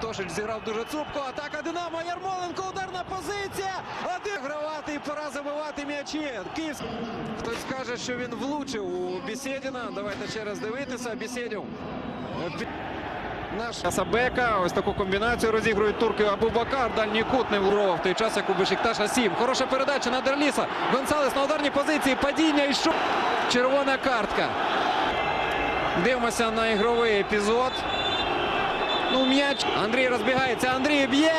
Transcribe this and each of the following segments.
Тошич зіграв дуже цупко. Атака Динамо. Ярмоленко. Ударна позиція. Один гравати і пора забивати м'ячі. Київський. Хтось скаже, що він влучив у Бісєдіна. Давайте ще раз дивитися. Бісєдів. Наш Сабека. Ось таку комбінацію розігрують турки Абубакар. Дальній кут не влурував в той час, як у Бешикташа 7. Хороша передача на Дерліса. Гонсалес на ударній позиції. Падіння і що? Червона картка. Дивимося на ігровий епізод. Ну, м'яч. Андрій розбігається. Андрій б'є.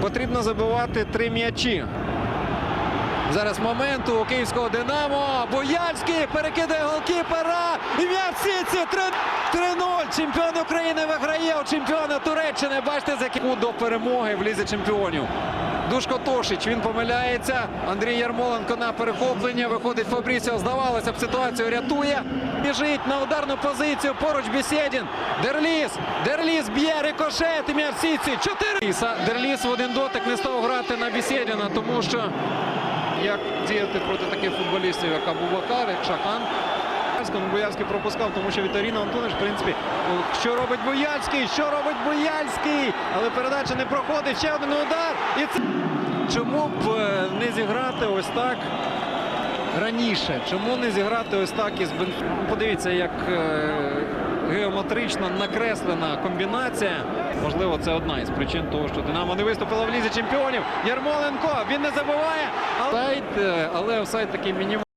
Потрібно забивати три м'ячі. Зараз момент у київського Динамо. Бояльський перекидає голкіпера. І м'яч в сітці. 3-0. Чемпіон України виграє у чемпіона Туреччини. Бачите, за яку до перемоги в лізі чемпіонів. Душко Тошич, він помиляється. Андрій Ярмоленко на перехоплення. Виходить Фабрісіо. Здавалося б, ситуацію рятує. Біжить на ударну позицію. Поруч Бісєдін. Дерліс. Дерліс б'є рикошет. І м'яч в. Чотири. Дерліс в один дотик не став грати на Бісєдіна, тому що як діяти проти таких футболістів, як Абубакар, як Шахан. Ну, Бояльський пропускав, тому що Віталіна Антониш, в принципі, що робить Бояльський? Що робить Бояльський? Але передача не проходить. Ще один удар. І це... Чому б е, не зіграти ось так раніше? Чому не зіграти ось так із Бен... Подивіться, як е, геометрично накреслена комбінація. Можливо, це одна із причин того, що Динамо не виступило в лізі чемпіонів. Ярмоленко він не забуває. Але, офсайд, е, але офсайд такий мінімальний.